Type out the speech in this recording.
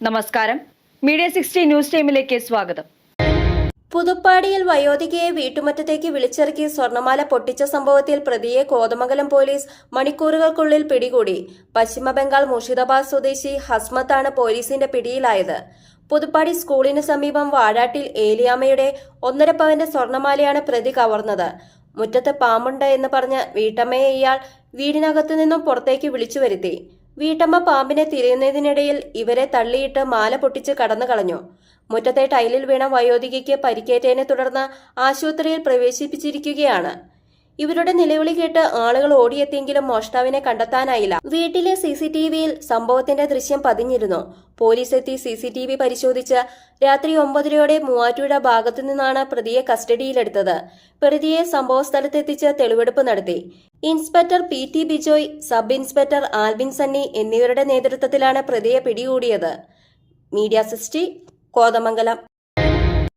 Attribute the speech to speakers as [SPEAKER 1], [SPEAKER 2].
[SPEAKER 1] നമസ്കാരം. Media sixty news ടൈമിലേക്ക് സ്വാഗതം.
[SPEAKER 2] പുതുപ്പാടിയിൽ വയോധികയെ വീട്ടുമുറ്റത്തേക്ക് വിളിച്ചിറക്കി സ്വർണമാല പൊട്ടിച്ച സംഭവത്തിൽ പ്രതിയെ കോതമംഗലം പോലീസ് മണിക്കൂറുകൾക്കുള്ളിൽ പിടികൂടി. പശ്ചിമബംഗാൾ മുർഷിദാബാദ് സ്വദേശി ഹസ്മത്താണ് പോലീസിന്റെ പിടിയിലായത്. പുതുപ്പാടി സ്കൂളിന് സമീപം വാഴാട്ടിൽ ഏലിയാമ്മയുടെ ഒന്നര പവന്റെ സ്വർണമാലയാണ് പ്രതി കവർന്നത്. മുറ്റത്ത് പാമ്പുണ്ട് എന്ന് പറഞ്ഞ് വീട്ടമ്മയെ ഇയാൾ വീടിനകത്തു നിന്നും പുറത്തേക്ക് വിളിച്ചു വരുത്തി. വീട്ടമ്മ പാമ്പിനെ തിരയുന്നതിനിടയിൽ ഇവരെ തള്ളിയിട്ട് മാല പൊട്ടിച്ച് കടന്നു കളഞ്ഞു. മുറ്റത്തെ ടൈലിൽ വീണ വയോധികയ്ക്ക് പരിക്കേറ്റതിനെ തുടർന്ന് ആശുപത്രിയിൽ പ്രവേശിപ്പിച്ചിരിക്കുകയാണ്. ഇവരുടെ നിലവിളി കേട്ട് ആളുകൾ ഓടിയെത്തിയെങ്കിലും മോഷ്ടാവിനെ കണ്ടെത്താനായില്ല. വീട്ടിലെ സി സി ടി വിയിൽ സംഭവത്തിന്റെ ദൃശ്യം പതിഞ്ഞിരുന്നു. പോലീസ് എത്തി സി സി ടി വി പരിശോധിച്ച് രാത്രി ഒമ്പതരയോടെ മൂവാറ്റുപുഴ ഭാഗത്തു നിന്നാണ് പ്രതിയെ കസ്റ്റഡിയിലെടുത്തത്. പ്രതിയെ സംഭവസ്ഥലത്തെത്തിച്ച് തെളിവെടുപ്പ് നടത്തി. Inspector P T Bijoy sub inspector Albin Sunny എന്നിവരുടെ നേതൃത്വത്തിലാണ് പ്രതിയെ പിടികൂടിയത്. മീഡിയ സിസ്റ്റി കോതമംഗലം.